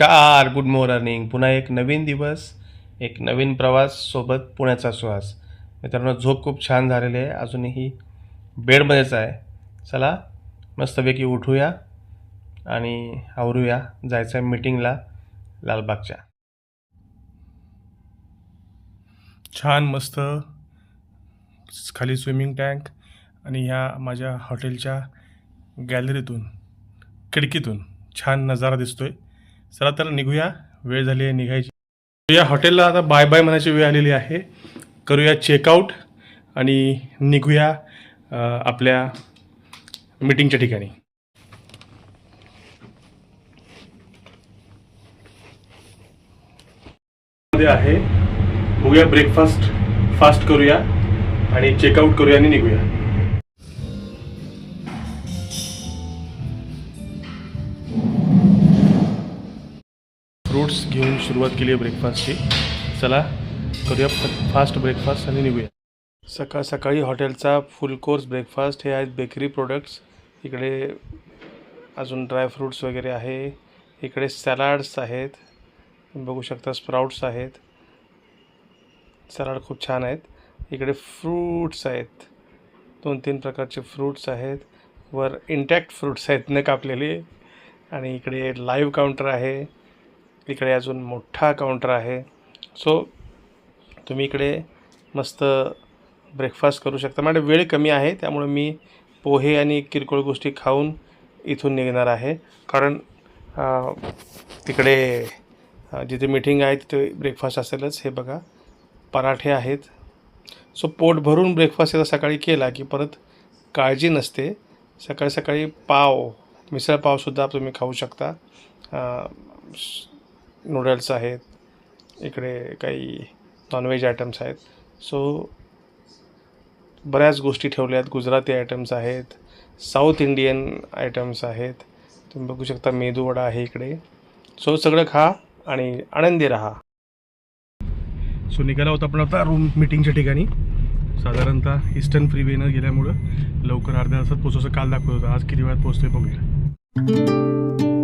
नमस्कार good morning पुन्हा एक नवीन दिवस एक नवीन प्रवास सोबत पुण्याचा श्वास मित्रांनो झोप खूप छान झालेली आहे. अजूनही बेडमध्येच आहे. चला मस्तपैकी उठूया आणि आवरूया. जायचं आहे मीटिंगला लालबागच्या. छान मस्त. खाली स्विमिंग टँक आणि ह्या माझ्या हॉटेलच्या गॅलरीतून खिडकीतून छान नजारा दिसतोय. चला तर निघूया. वेळ झाली आहे निघायची. या हॉटेलला आता बाय बाय म्हणायची वेळ आलेली आहे. करूया चेकआउट आणि निघूया आपल्या मीटिंगच्या ठिकाणी. आहे. बघूया ब्रेकफास्ट फास्ट करूया आणि चेकआउट करूया आणि निघूया. सुरुवात केली आहे ब्रेकफास्टची चला करूया फास्ट ब्रेकफास्ट आणि निघूया. सकाळ सकाळी हॉटेलचा फुल कोर्स ब्रेकफास्ट हे आहेत बेकरी प्रोडक्ट्स इकडे अजून ड्रायफ्रूट्स वगैरे आहे. इकडे सॅलाड्स आहेत. बघू शकता स्प्राउट्स आहेत. सॅलाड खूप छान आहेत. इकडे फ्रूट्स आहेत. दोन तीन प्रकारचे फ्रूट्स आहेत. वर इंटॅक्ट फ्रूट्स आहेत. न कापलेले आणि इकडे लाईव्ह काउंटर आहे. इकडे अजून मोठा काउंटर आहे. सो तुम्ही इकडे मस्त ब्रेकफास्ट करू शकता. म्हणजे वेळ कमी आहे त्यामुळे मी पोहे आणि किरकोळ गोष्टी खाऊन इथून निघणार आहे. कारण तिकडे जिथे मीटिंग आहे तिथे ब्रेकफास्ट असेलच. हे बघा पराठे आहेत. सो पोट भरून ब्रेकफास्ट एकदा सकाळी केला की परत काळजी नसते. सकाळी सकाळी पाव मिसळ पावसुद्धा तुम्ही खाऊ शकता. नूडल्स आहेत. इकडे काही नॉनव्हेज आयटम्स आहेत. सो बऱ्याच गोष्टी ठेवल्या आहेत गुजराती आयटम्स आहेत. साऊथ इंडियन आयटम्स आहेत. तुम्ही बघू शकता मेदूवडा आहे इकडे. सो सगळं खा आणि आनंदी राहा. सो निघाला होता आपण आता रूम मिटिंगच्या ठिकाणी. साधारणतः ईस्टर्न फ्रीवेनं गेल्यामुळं लवकर अर्ध्या तासात पोहोचायचं काल दाखवत होतं. आज किती वेळात पोचतोय बघूया.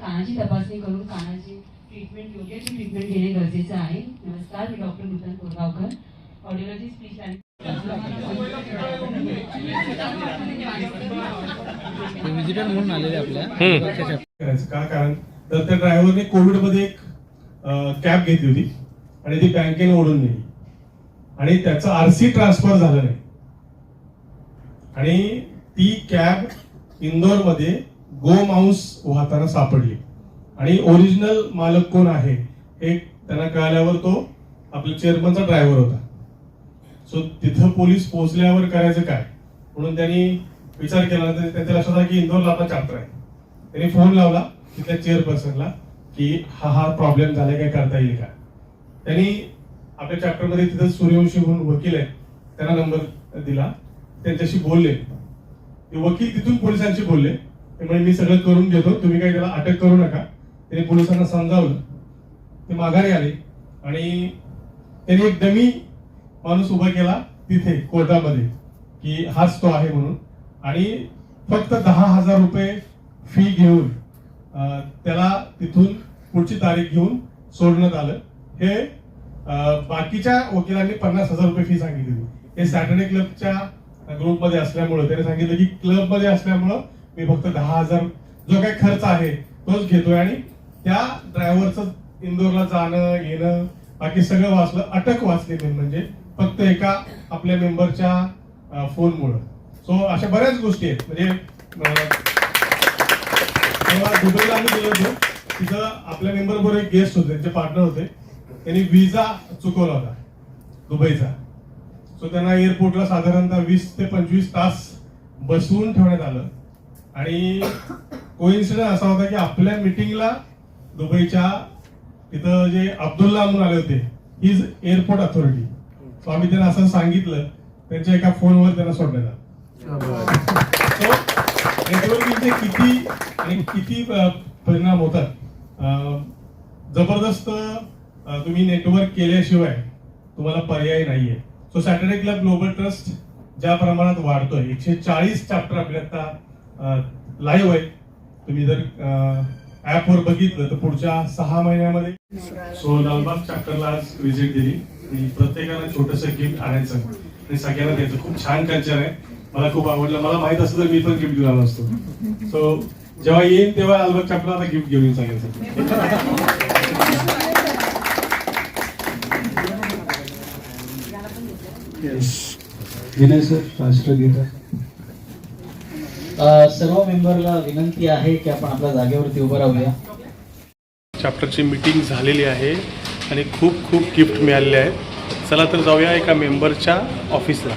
कानाची तपासणी करून कानाची ट्रीटमेंट योग्य ती ट्रीटमेंट घेणे गरजेचं आहे. नमस्कार मी doctor Nutan Korgaonkar audiology speech visitor म्हणून आलेले आपल्या. का? कारण तर त्या ड्रायव्हरने कोविडमध्ये एक कॅब घेतली होती आणि ती बँकेने ओढून नेली. आणि त्याचं आरसी ट्रान्सफर झालं नाही. आणि ती कॅब इंदोरमध्ये गोमांस वाहताना सापडली. आणि ओरिजिनल मालक कोण आहे हे त्यांना कळाल्यावर तो आपल्या चेअरमनचा ड्रायव्हर होता. सो तिथं पोलीस पोहोचल्यावर करायचं काय? म्हणून त्यांनी विचार केला. तर त्यांच्या लक्षात आला की इंदोरला आपला चॅप्टर आहे. त्यांनी फोन लावला तिथल्या चेअरपर्सनला की हा हा प्रॉब्लेम झालाय काय करता येईल का? त्यांनी आपल्या चॅप्टरमध्ये तिथं सूर्यवंशी म्हणून वकील आहे त्यांना नंबर दिला. त्यांच्याशी बोलले. ते वकील तिथून पोलिसांशी बोलले. त्यामुळे मी सगळं करून घेतो तुम्ही काही त्याला अटक करू नका. त्याने पोलिसांना समजावलं. ते माघारी आले. आणि त्यांनी एक डमी माणूस उभा केला तिथे कोर्टामध्ये की हाच तो आहे म्हणून. आणि फक्त दहा हजार रुपये फी घेऊन त्याला तिथून पुढची तारीख घेऊन सोडण्यात आलं. हे बाकीच्या वकिलांनी पन्नास हजार रुपये फी सांगितली. हे सॅटर्डे क्लबच्या ग्रुपमध्ये असल्यामुळं त्याने सांगितलं की क्लबमध्ये असल्यामुळं मी फक्त दहा हजार जो काही खर्च आहे तोच घेतोय आणि त्या ड्रायव्हरचं इंदोरला जाणं येणं बाकी सगळं वाचलं अटक वाचली मी म्हणजे फक्त एका आपल्या मेंबरच्या फोनमुळं सो अशा बऱ्याच गोष्टी आहेत. म्हणजे तेव्हा दुबईला आम्ही गेलो होतो तिथं आपल्या मेंबर बरोबर एक गेस्ट होते त्यांचे पार्टनर होते. त्यांनी विजा चुकवला होता दुबईचा. सो त्यांना एअरपोर्टला साधारणतः वीस ते पंचवीस तास बसवून ठेवण्यात आलं. आणि कोइन्सिडन्स असा होता की आपल्या मिटिंगला दुबईच्या तिथं जे अब्दुल्ला म्हणून आले होते हिज एअरपोर्ट अथॉरिटी सो आम्ही त्यांना असं सांगितलं त्यांच्या एका फोनवर त्यांना सोडण्यात आलं. नेटवर्किंगचे किती आणि किती परिणाम होतात? जबरदस्त तुम्ही नेटवर्क केल्याशिवाय तुम्हाला पर्याय नाहीये. So Saturday club global trust ज्या प्रमाणात वाढतोय एकशे चाळीस चॅप्टर आपल्या आता लाईव्ह आहे. तुम्ही जर ऍपवर बघितलं तर पुढच्या सहा महिन्यामध्ये सो लालबाग चॅप्टरला आज व्हिजिट दिली आणि प्रत्येकाला छोटस गिफ्ट आणायचं आणि सगळ्यांना द्यायचं. खूप छान कल्चर आहे. मला खूप आवडलं. मला माहीत असतं तर मी पण गिफ्ट घेऊन आलो असतो. सो जेव्हा येईन तेव्हा लालबाग चॅप्टरला आता गिफ्ट घेऊन सांगायचं विनय सर राष्ट्रगीता सर्व मेंबरला विनंती आहे की आपण आपल्या जागेवरती उभं राहूया. चॅप्टरची मीटिंग झालेली आहे आणि खूप खूप गिफ्ट मिळालेले आहेत. चला तर जाऊया एका मेंबरच्या ऑफिसला.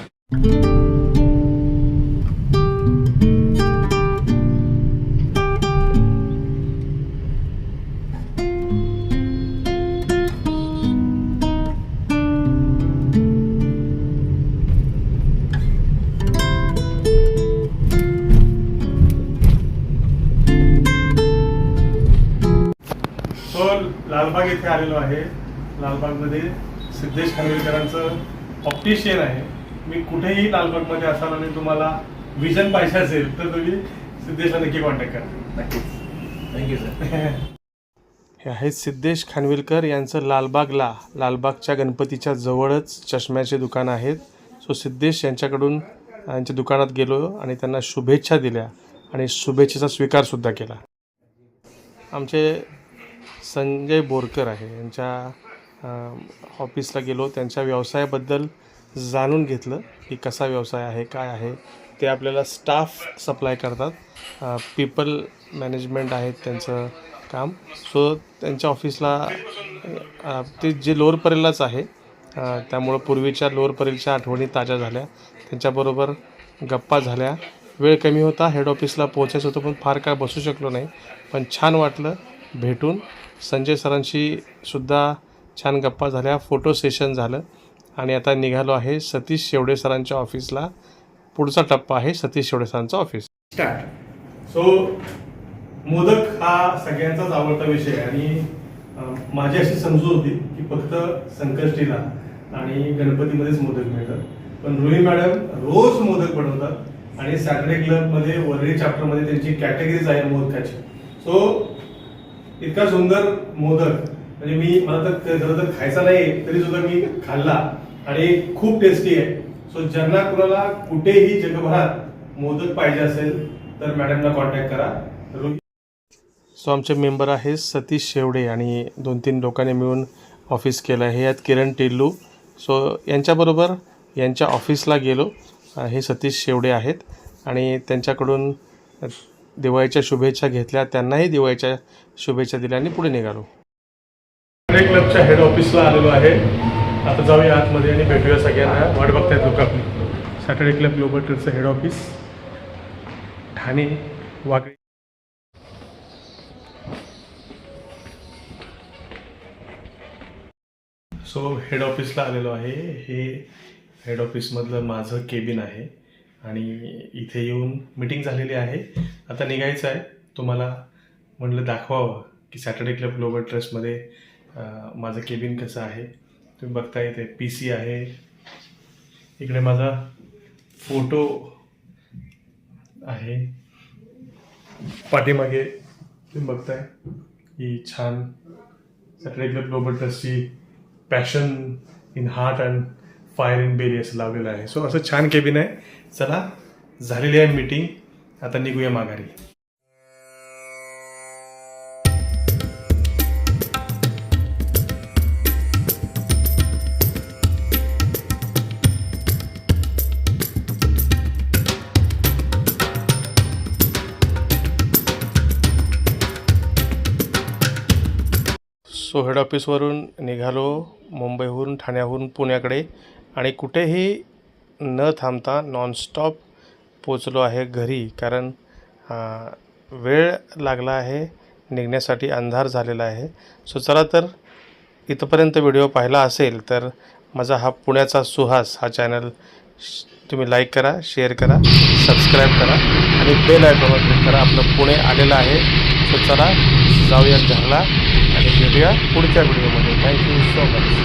येथे आलेलो आहे. लालबागमध्ये सिद्धेश खानविलकरांचं ऑप्टिशियन आहे. मी कुठेही लालबागमध्ये असाल आणि तुम्हाला विजन पाहिजे असेल तर तुम्ही सिद्धेशला नक्की कॉन्टॅक्ट करा. थँक्यू सर हे आहेत सिद्धेश खानविलकर यांचं लालबागला लालबागच्या गणपतीच्या जवळच चष्म्याचे दुकान आहेत. सो सिद्धेश यांच्याकडून यांच्या दुकानात गेलो आणि त्यांना शुभेच्छा दिल्या आणि शुभेच्छेचा स्वीकारसुद्धा केला. आमचे संजय बोरकर आहे. यांच्या ऑफिसला गेलो. त्यांच्या व्यवसायाबद्दल जाणून घेतलं की कसा व्यवसाय आहे काय आहे. ते आपल्याला स्टाफ सप्लाय करतात. पीपल मॅनेजमेंट आहेत त्यांचं काम. सो त्यांच्या ऑफिसला ते जे लोअर परेललाच आहे त्यामुळं पूर्वीच्या लोअर परेलच्या आठवणी ताज्या झाल्या. त्यांच्याबरोबर गप्पा झाल्या. वेळ कमी होता. हेड ऑफिसला पोहोचायचं होतं पण फार काय बसू शकलो नाही. पण छान वाटलं. भेटून संजय सरांशी सुद्धा छान गप्पा झाल्या. फोटो सेशन झालं आणि आता निघालो आहे सतीश शेवडे सरांच्या ऑफिसला. पुढचा टप्पा आहे सतीश शेवडे सरांचा ऑफिस. स्टार्ट सो मोदक हा सगळ्यांचाच आवडता विषय आणि माझी अशी समजूत होती की फक्त संकष्टीला आणि गणपतीमध्येच मोदक मिळतात. पण रोही मॅडम रोज मोदक बनवतात आणि सॅटर्डे क्लबमध्ये वरळी चॅप्टरमध्ये त्यांची कॅटेगरीज आहे मोदकाची. सो इतका सुंदर मोदक. म्हणजे मी मला तर खरं तर खायचा नाही तरी सुद्धा मी खाल्ला. आणि खूप टेस्टी आहे. सो ज्यांना कुणाला कुठेही जगभरात मोदक पाहिजे असेल तर मॅडमला कॉन्टॅक्ट करा. सो आमचे मेंबर आहे सतीश शेवडे आणि दोन तीन लोकांनी मिळून ऑफिस केलं आहे. हे आहेत किरण टिल्लू. सो यांच्याबरोबर यांच्या ऑफिसला गेलो. हे सतीश शेवडे आहेत. आणि त्यांच्याकडून दिवाळीच्या शुभेच्छा घेतल्या. त्यांनाही दिवाळीच्या शुभेच्छा दिल्या आणि पुढे निघालो. क्लबच्या हेड ऑफिसला आलेलो आहे. आता जाऊया आतमध्ये आणि भेटूया सगळ्यांना. वाट बघतायत लोक आपली. Saturday club global ट्रिपचं head office Thane Wagle so head ऑफिसला आलेलो आहे. हे हेड ऑफिसमधलं माझं केबिन आहे. आणि इथे येऊन मीटिंग झालेली आहे. आता निघायचं आहे. तुम्हाला म्हटलं दाखवावं की सॅटर्डे क्लब ग्लोबल ट्रस्टमध्ये माझं केबिन कसं आहे. तुम्ही बघता इथे पी सी आहे. इकडे माझा फोटो आहे. पाठीमागे तुम्ही बघताय की छान सॅटर्डे क्लब ग्लोबल ट्रस्टची passion in heart and fire in belly असं लावलेलं आहे. सो असं छान केबिन आहे. चला झालेली आहे मीटिंग आता निघूया माघारी. सो हेड ऑफिसवरून निघालो. मुंबईहून ठाण्याहून पुण्याकडे. आणि कुठेही न थांबता नॉनस्टॉप पोचलो आहे घरी कारण वेळ लागला आहे निघण्यासाठी अंधार झालेला आहे. सो चला तर इथपर्यंत व्हिडिओ पाहिला असेल तर माझा हा पुण्याचा सुहास हा चॅनल श- तुम्ही लाईक करा शेअर करा सबस्क्राईब करा आणि बेल आयकॉनवर क्लिक करा. आपलं पुणे आलेलं आहे. सो चला जाऊया घरला आणि भेटूया पुढच्या व्हिडिओमध्ये. Thank you so much